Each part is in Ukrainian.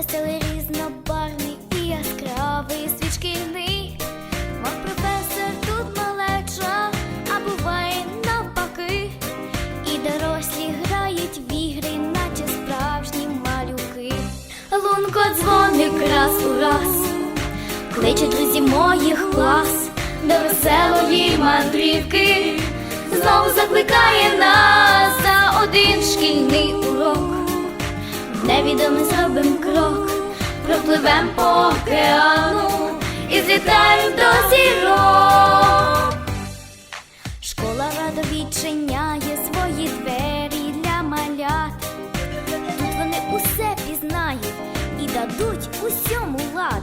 Веселий різнобарний і яскравий світ шкільний, мов професор тут малеча, а буває навпаки, і дорослі грають в ігри, наче справжні малюки. Лунко дзвоник раз у раз, кличе друзі моїх клас до веселої мандрівки, знову закликає нас за один шкільний урок. Невідомий зробим крок, пропливем по океану і злітаємо до зірок. Школа радо відчиняє свої двері для малят. Тут вони усе пізнають і дадуть усьому лад.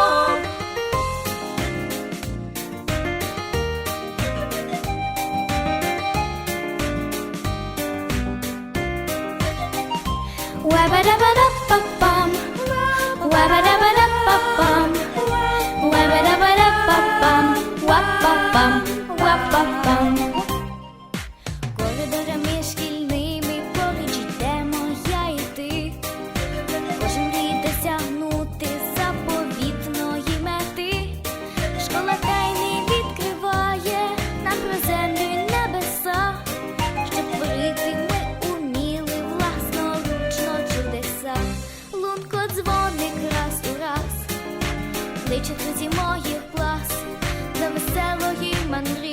Wap-a-bum, wap-a-bum, wap-a-bum. дівчат зі моїх клас, до веселої мандрі.